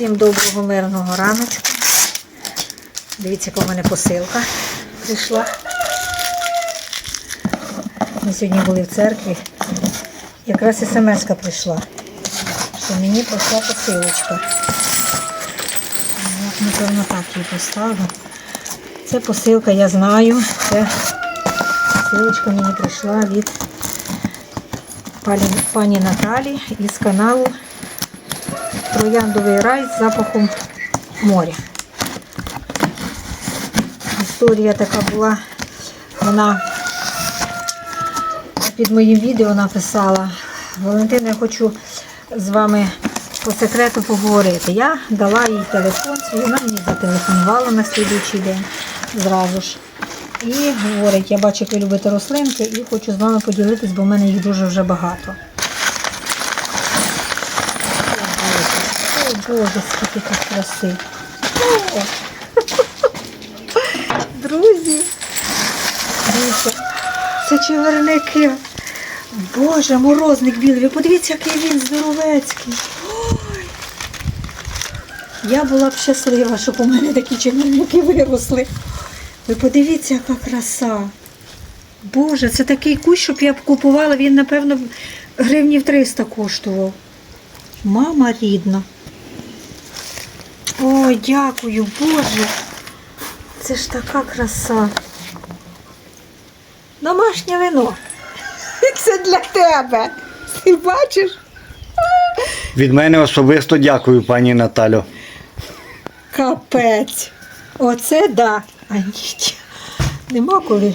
Всім доброго мирного раночку. Дивіться, яка в мене посилка прийшла. Ми сьогодні були в церкві. Якраз смс прийшла, що мені прийшла посилочка. Ну, Напевно, так її поставлю. Це посилка, я знаю. Це посилочка мені прийшла від пані Наталі із каналу Трояндовий рай з запахом моря. Історія така була, вона під моїм відео написала. Валентина, я хочу з вами по секрету поговорити. Я дала їй телефон вона мені зателефонувала на слідуючий день зразу ж. І говорить, я бачу, як ви любите рослинки і хочу з вами поділитись, бо в мене їх дуже вже багато. О Боже, скільки тут краси. О! Друзі, це чеверники. Боже, морозник білий. Ви подивіться, який він здоровецький. Ой. Я була б щаслива, щоб у мене такі чеверники виросли. Ви подивіться, яка краса. Боже, це такий кущ, щоб я б купувала, він, напевно, гривнів 300 коштував. Мама рідна. Ой, дякую, Боже. Це ж така краса. Домашнє вино. Це для тебе. Ти бачиш? Від мене особисто дякую, пані Наталю. Капець. Оце да. А ніч. Нема коли.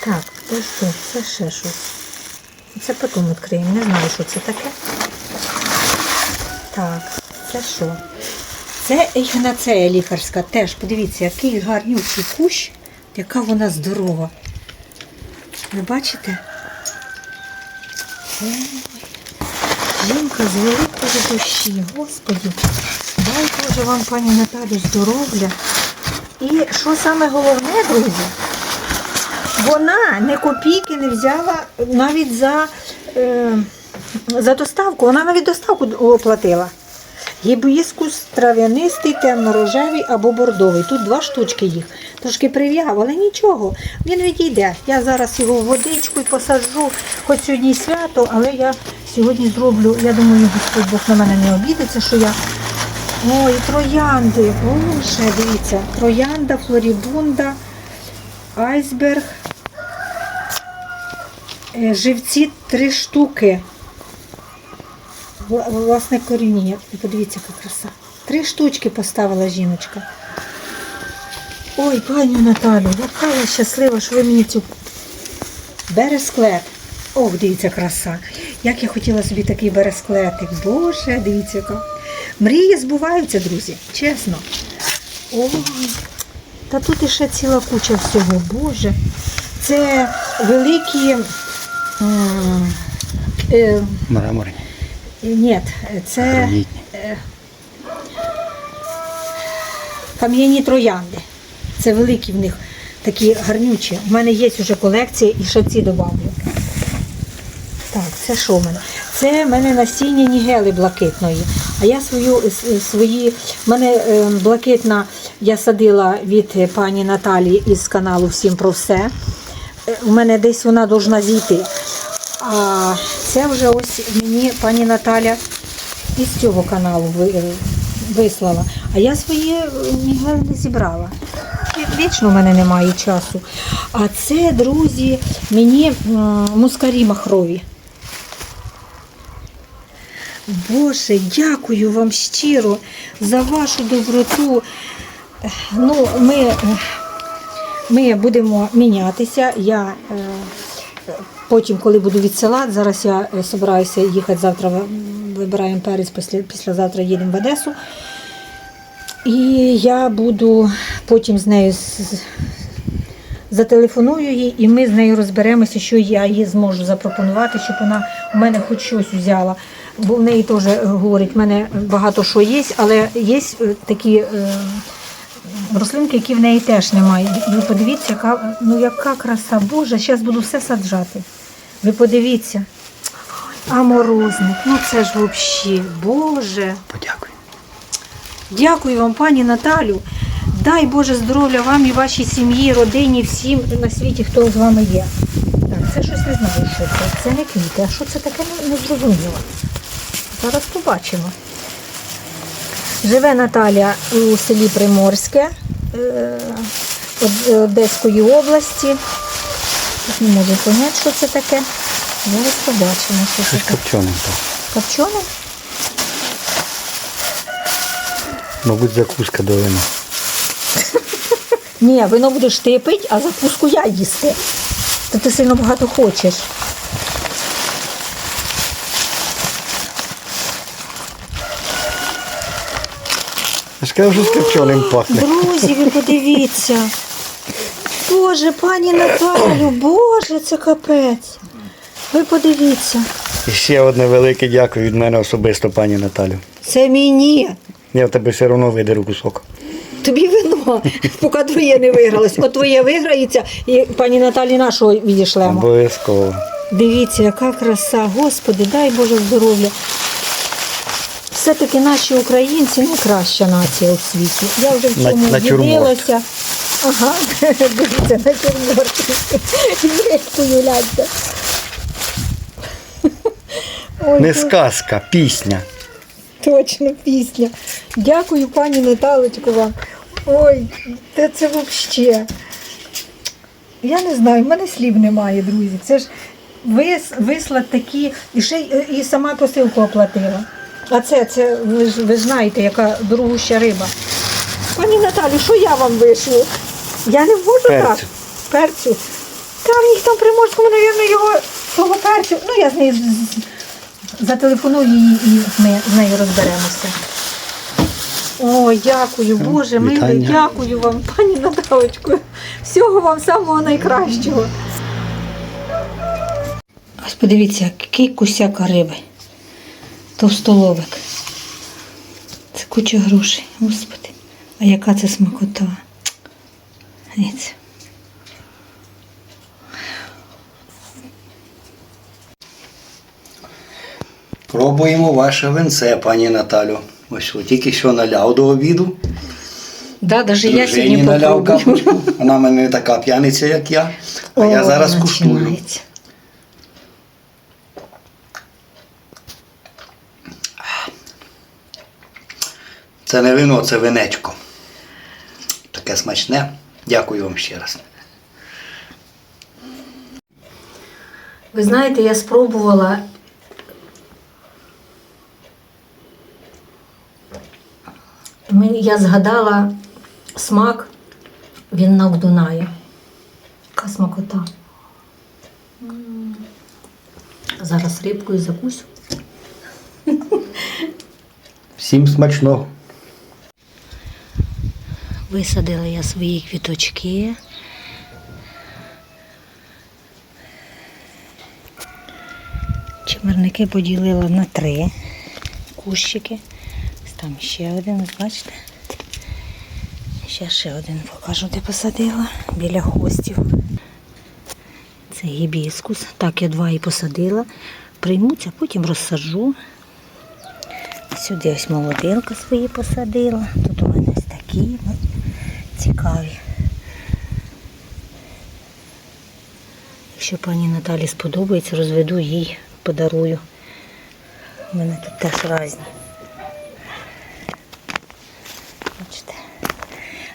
Так, подожди, це ще щось. Це потім відкриємо. Не знаю, що це таке. Так, це що? Це ехінацея лікарська теж. Подивіться, який гарнючий кущ, яка вона здорова. Ви бачите? Жінка з великої душі, Господі. Дай Боже вам, пані Наталю, здоров'я. І що саме головне, друзі, вона не копійки не взяла навіть за, е, за доставку. Вона навіть доставку оплатила. Гібіскус трав'янистий, темно-рожевий або бордовий. Тут два штучки їх. Трошки прив'яв, але нічого. Він відійде. Я зараз його в водичку і посаджу, хоч сьогодні й свято, але я сьогодні зроблю, я думаю, Господь Бог на мене не обідеться, що я. Ой, троянди. Боже, дивіться, троянда, флорібунда, айсберг. Е, Живці три штуки. Вла- Власне коріння. Подивіться, яка краса. Три штучки поставила жіночка. Ой, пані Наталю, яка я щаслива, що ви мені цю бересклет. Ох, дивіться, краса. Як я хотіла собі такий бересклетик. Боже, дивіться, яка. Мрії збуваються, друзі, чесно. Ой, та тут іще ціла куча всього, Боже. Це великі. е, Мраморні. Ні, це кам'яні троянди. Це великі в них такі гарнючі. У мене є вже колекція і ще ці добавлю. Так, це що в мене? Це в мене насіння нігели блакитної. А я свою свої, в мене е, блакитна я садила від е, пані Наталі із каналу Всім про все. Е, У мене десь вона должна зійти. А це вже ось мені пані Наталя із цього каналу е, вислала. А я свої е, не зібрала. Вічно в мене немає часу. А це, друзі, мені мускарі махрові. Боже, дякую вам щиро за вашу доброту. Ну, ми, е, ми будемо мінятися. Я потім, коли буду відсилати, зараз я е, збираюся їхати завтра, вибираємо перець, після, післязавтра їдемо в Одесу. І я буду потім з нею зателефоную їй, і ми з нею розберемося, що я їй зможу запропонувати, щоб вона у мене хоч щось взяла. Бо в неї теж е, говорить, в мене багато що є, але є е, такі е, рослинки, які в неї теж немає. Ви подивіться, яка, ну, яка краса. Боже, зараз буду все саджати. Ви подивіться. А морозник, ну це ж взагалі, Боже. Подякуй. Дякую вам, пані Наталю. Дай Боже здоров'я вам і вашій сім'ї, родині, всім на світі, хто з вами є. Так, це щось не знаю, що це. Це не квіти. А що це таке не, не зрозуміло. Зараз побачимо. Живе Наталя у селі Приморське Одеської області. Тут не можу зрозуміти, що це таке. Зараз побачимо, що це копчене. Копчене? Мабуть, закуска до вина. Ні, вино будеш ти пити, а закуску я їсти. То ти сильно багато хочеш. Я ж кажу, що копченим пахне. Друзі, ви подивіться. Боже, пані Наталю, Боже, це капець. Ви подивіться. І ще одне велике дякую від мене особисто, пані Наталю. Це мені. Я в тебе все одно видеру кусок. Тобі вино, поки твоє не вигралось. От твоє виграється, і пані Наталі нашого відійшлемо. Обов'язково. Дивіться, яка краса. Господи, дай Боже здоров'я. Все-таки наші українці найкраща нація у світі. Я вже в На- цьому натюрморт. Ага, дивіться. Є, уявляйте. Не сказка, пісня. Точно пісня. Дякую, пані Наталочко, вам. Ой, та це взагалі. Я не знаю, в мене слів немає, друзі. Це ж вис, вислад такі, і ще і сама посилку оплатила. А це, це ви ви знаєте, яка дорогуща риба. Пані Наталі, що я вам вишлю? Я не можу так. Перцю. Перцю. Там їх там приморському, мабуть, його того перцю. Ну, я з нею з- з- зателефоную її і ми з нею розберемося. О, дякую, Боже, милий, вітання. дякую вам, пані Наталочко. Всього вам самого найкращого. Ось подивіться, який кусяка риби. Товстоловик. Це куча грошей, господи. А яка це смакота. Дивіться. Пробуємо ваше винце, пані Наталю. Ось тільки що наляв до обіду. Да, даже я сьогодні наляв капочку. Вона в мене не така п'яниця, як я. А я зараз куштую. Це не вино, це винечко. Таке смачне. Дякую вам ще раз. Ви знаєте, я спробувала. Мені- Я згадала смак вінна в Дунаї. Яка смакота. Зараз рибкою закусю. Всім смачного. Висадила я свої квіточки. Чимерники поділила на три кущики. Там ще один, бачите? Ще ще один покажу, де посадила, біля хостів. Це гібіскус. Так, я два і посадила. Приймуться, потім розсаджу. Сюди ось молодилка свої посадила. Тут у мене ось такі цікаві. Якщо пані Наталі сподобається, розведу їй, подарую. У мене тут теж різні. Бачите.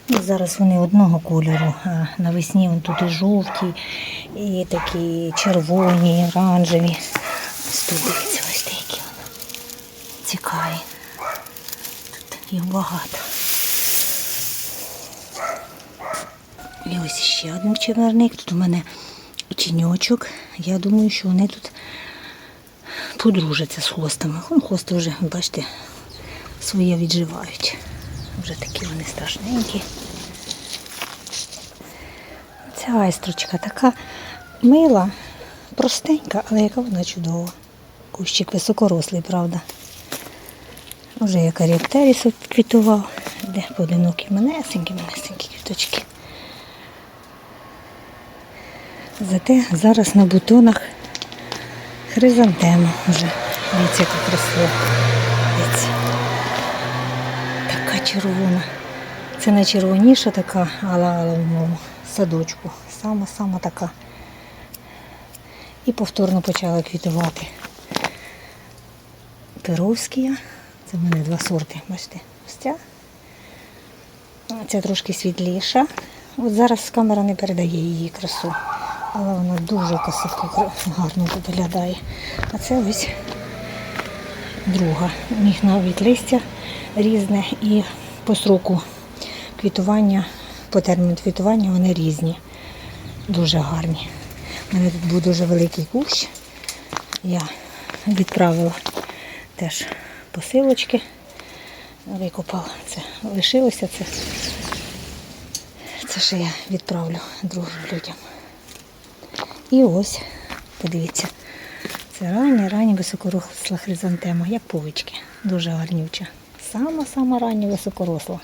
Ну, зараз вони одного кольору, а навесні вони тут і жовті, і такі червоні, і оранжеві. Ось ось такі вони. Цікаві. Тут їх багато. І ось ще один чимерник. Тут у мене тіньочок. Я думаю, що вони тут подружаться з хостами. Вон хости вже, бачите, своє відживають. Вже такі вони страшненькі. Ця айстрочка така мила, простенька, але яка вона чудова. Кущик високорослий, правда. Вже як аріоптеріс квітував, де поодинокі манесенькі, манесенькі квіточки. Зате зараз на бутонах Хризантема вже. Дивіться, яка красива. Дивіться. Така червона. Це найчервоніша така, але, в моєму садочку. Сама-сама така. І повторно почала квітувати. Перовські. Це в мене два сорти. Бачите, ось ця. Ця трошки світліша. От зараз камера не передає її красу. Але вона дуже красиво гарно виглядає. А це ось друга. У них навіть листя різне і по сроку квітування, по терміну квітування вони різні. Дуже гарні. У мене тут був дуже великий кущ. Я відправила теж посилочки. Викопала це. Лишилося це. Це ще я відправлю другим людям. І ось, подивіться, це рання, рання високоросла хризантема, як повички. Дуже гарнюча. Сама-сама рання високоросла.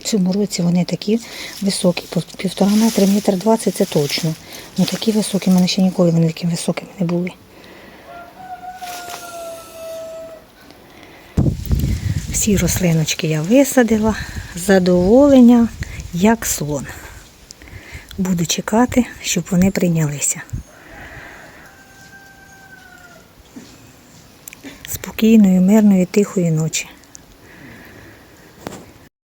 В цьому році вони такі високі, півтора метра, метр двадцять це точно. Ну такі високі, в мене ще ніколи вони такими високими не були. Всі рослиночки я висадила. Задоволення, як слон. Буду чекати, щоб вони прийнялися. Спокійної, мирної, тихої ночі.